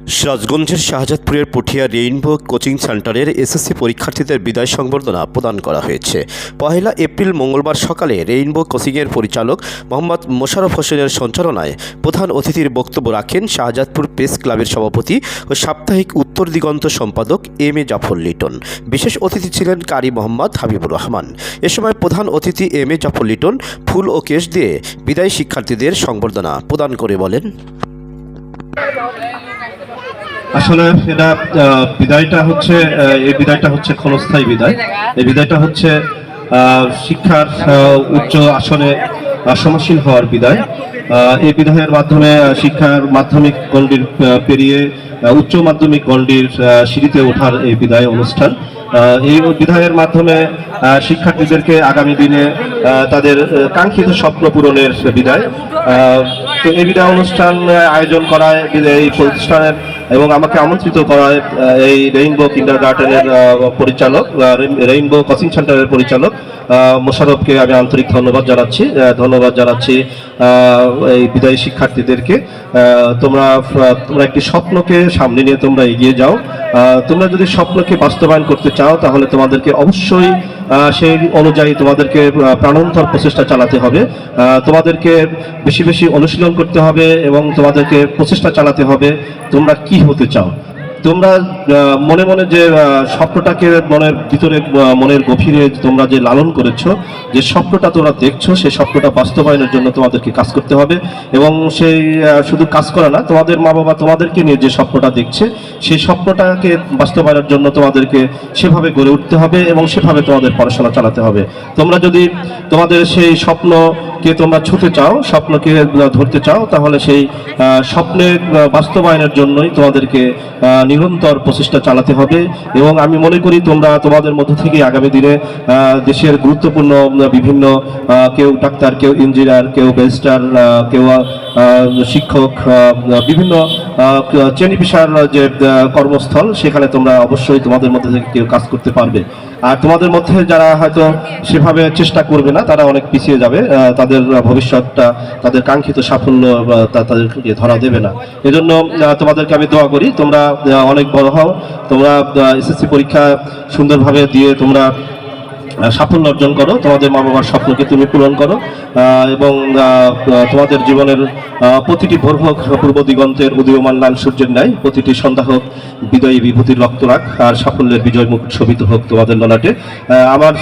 সিরাজগঞ্জের শাহজাদপুরের Puthia rainbow coaching সেন্টারের এসএসসি পরীক্ষার্থীদের বিদায় সংবর্ধনা প্রদান করা হয়েছে। পহেলা এপ্রিল মঙ্গলবার সকালে রেইনবো কোচিংয়ের পরিচালক মোহাম্মদ মোশাররফ হোসেনের সঞ্চালনায় প্রধান অতিথির বক্তব্য রাখেন শাহজাদপুর প্রেস ক্লাবের সভাপতি ও সাপ্তাহিক উত্তর দিগন্ত সম্পাদক এম এ জাফর লিটন। বিশেষ অতিথি ছিলেন কারি মোহাম্মদ হাবিবুর রহমান। এ সময় প্রধান অতিথি এম এ জাফর লিটন ফুল ও কেশ দিয়ে বিদায়ী শিক্ষার্থীদের সংবর্ধনা প্রদান করে বলেন। আসলে এটা বিদায়টা হচ্ছে এই বিদায়টা হচ্ছে ক্ষণস্থায়ী বিদায়। এই বিদায়টা হচ্ছে শিক্ষার উচ্চ আসনে সমাসীন হওয়ার বিদায়। এই বিদায়ের মাধ্যমে শিক্ষার মাধ্যমিক গণ্ডির পেরিয়ে উচ্চ মাধ্যমিক গণ্ডির সিঁড়িতে ওঠার এই বিদায় অনুষ্ঠান। এই বিধায়ের মাধ্যমে শিক্ষার্থীদেরকে আগামী দিনে তাদের কাঙ্ক্ষিত স্বপ্ন পূরণের বিদায়। তো এই বিদায় অনুষ্ঠান, আয়োজন করায়, এই প্রতিষ্ঠানের এবং আমাকে আমন্ত্রিত করায় এই রেইনবো কিন্ডার গার্ডেনের পরিচালক রেইনবো কোচিং সেন্টারের পরিচালক মোশারফকে আমি আন্তরিক ধন্যবাদ জানাচ্ছি ধন্যবাদ জানাচ্ছি এই বিদায়ী শিক্ষার্থীদেরকে তোমরা তোমরা একটি স্বপ্নকে সামনে নিয়ে তোমরা এগিয়ে যাও। তোমরা যদি স্বপ্নকে বাস্তবায়ন করতে চাও, তাহলে তোমাদেরকে অবশ্যই সেই অনুযায়ী তোমাদেরকে প্রাণান্তর প্রচেষ্টা চালাতে হবে। তোমাদেরকে বেশি বেশি অনুশীলন করতে হবে এবং তোমাদেরকে প্রচেষ্টা চালাতে হবে তোমরা কি হতে চাও। তোমরা মনে মনে যে স্বপ্নটাকে মনের ভিতরে মনের গভীরে তোমরা যে লালন করেছ, যে স্বপ্নটা তোমরা দেখছ সেই স্বপ্নটা বাস্তবায়নের জন্য তোমাদেরকে কাজ করতে হবে। এবং সেই শুধু কাজ করা না, তোমাদের মা বাবা তোমাদেরকে নিয়ে যে স্বপ্নটা দেখছে, সেই স্বপ্নটাকে বাস্তবায়নের জন্য তোমাদেরকে সেভাবে গড়ে উঠতে হবে এবং সেভাবে তোমাদের পড়াশোনা চালাতে হবে। তোমরা যদি তোমাদের সেই স্বপ্নকে তোমরা ছুতে চাও, স্বপ্নকে ধরতে চাও, তাহলে সেই স্বপ্নের বাস্তবায়নের জন্যই তোমাদেরকে নিরন্তর প্রচেষ্টা চালাতে হবে এবং আমি মনে করি তোমরা তোমাদের মধ্য থেকে আগামী দিনে দেশের গুরুত্বপূর্ণ বিভিন্ন কেউ ডাক্তার, কেউ ইঞ্জিনিয়ার, কেউ ব্যারিস্টার কেউ শিক্ষক বিভিন্ন শ্রেণি পেশার যে কর্মস্থল, সেখানে তোমরা অবশ্যই তোমাদের মধ্যে থেকে কেউ কাজ করতে পারবে। আর তোমাদের মধ্যে যারা হয়তো সেভাবে চেষ্টা করবে না, তারা অনেক পিছিয়ে যাবে। তাদের ভবিষ্যৎটা, তাদের কাঙ্ক্ষিত সাফল্য তাদেরকে ধরা দেবে না। এজন্য তোমাদেরকে আমি দোয়া করি, তোমরা অনেক বড় হও। তোমরা এসএসসি পরীক্ষা সুন্দরভাবে দিয়ে তোমরা সাফল্য অর্জন করো, তোমাদের মা বাবার স্বপ্নকে তুমি পূরণ করো এবং তোমাদের জীবনের প্রতিটি ভোর হোক পূর্ব দিগন্তের উদীয়মান লাল সূর্যের ন্যায়, প্রতিটি সন্ধ্যা হোক, বিদয়ী বিভূতির রক্ত রাখ আর সাফল্যের বিজয় মুখ শোভিত হোক তোমাদের ললাটে। আমার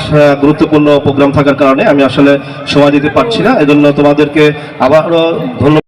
গুরুত্বপূর্ণ প্রোগ্রাম থাকার কারণে আমি আসলে সময় দিতে পারছি না, এজন্য তোমাদেরকে আবারও ধন্যবাদ